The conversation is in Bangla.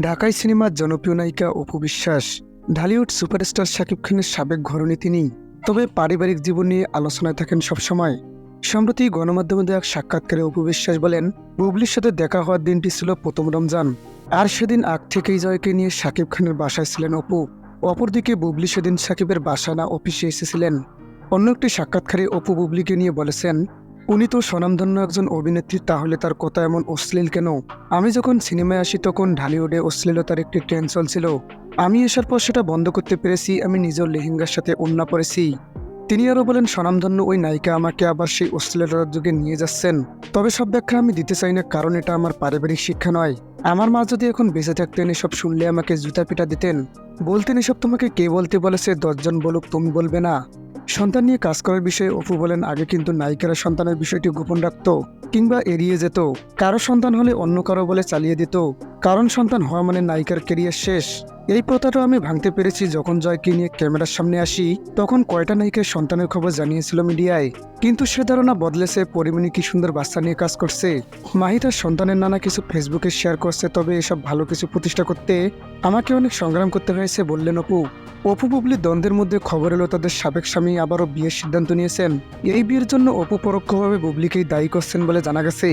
ঢাকাই সিনেমার জনপ্রিয় নায়িকা অপু বিশ্বাস, ঢালিউড সুপারস্টার শাকিব খানের সাবেক ঘরণী তিনি। তবে পারিবারিক জীবন নিয়ে আলোচনায় থাকেন সবসময়। সম্প্রতি গণমাধ্যমে দেওয়া সাক্ষাৎকারে অপু বিশ্বাস বলেন, বুবলির সাথে দেখা হওয়ার দিনটি ছিল প্রথম রমজান। আর সেদিন আগ থেকেই জয়কে নিয়ে শাকিব খানের বাসায় ছিলেন অপু। অপরদিকে বুবলি সেদিন সাকিবের বাসা না, অফিসে এসেছিলেন। অন্য একটি সাক্ষাৎকারে অপু বুবলিকে নিয়ে বলেছেন উনি তো স্বনামধন্য একজন অভিনেত্রী, তাহলে তার কথা এমন অশ্লীল কেন? আমি যখন সিনেমায় আসি তখন ঢালিউডে অশ্লীলতার একটি ট্রেন্ড চলছিল। আমি আসার পর সেটা বন্ধ করতে পেরেছি, আমি নিজের লেহেঙ্গার সাথে অন্যা পড়েছি তিনি আরও বলেন, স্বনামধন্য ওই নায়িকা আমাকে আবার সেই অশ্লীলতার যুগে নিয়ে যাচ্ছেন। তবে সব ব্যাখ্যা আমি দিতে চাই না, কারণ এটা আমার পারিবারিক শিক্ষা নয়। আমার মা যদি এখন বেঁচে থাকতেন, এসব শুনলে আমাকে জুতা পিটা দিতেন। বলতেন, এসব তোমাকে কে বলতে বলেছে? দশজন বলুক, তুমি বলবে না। সন্তান নিয়ে কাজ করার বিষয়ে অপু বলেন, আগে কিন্তু নায়িকারা সন্তানের বিষয়টি গোপন রাখত কিংবা এড়িয়ে যেত। কারও সন্তান হলে অন্য কারও বলে চালিয়ে দিত। কারণ সন্তান হওয়া মানে নায়িকার কেরিয়ার শেষ। এই প্রথাটা আমি ভাঙতে পেরেছি যখন জয়কে নিয়ে ক্যামেরার সামনে আসি, তখন কয়টা নায়িকার সন্তানের খবর জানিয়েছিল মিডিয়ায়। কিন্তু সে ধারণা বদলেছে, পরিমণি কি সুন্দর বাচ্চা নিয়ে কাজ করছে? মাহি তার সন্তানের নানা কিছু ফেসবুকে শেয়ার করছে, তবে এসব ভালো কিছু প্রতিষ্ঠা করতে আমাকে অনেক সংগ্রাম করতে হয়েছে বললেন অপু। অপু বুবলি দ্বন্দ্বের মধ্যে খবর এলো তাদের সাবেক স্বামী আবারও বিয়ের সিদ্ধান্ত নিয়েছেন। এই বিয়ের জন্য অপু পরোক্ষভাবে বুবলিকেই দায়ী করছেন বলে জানা গেছে।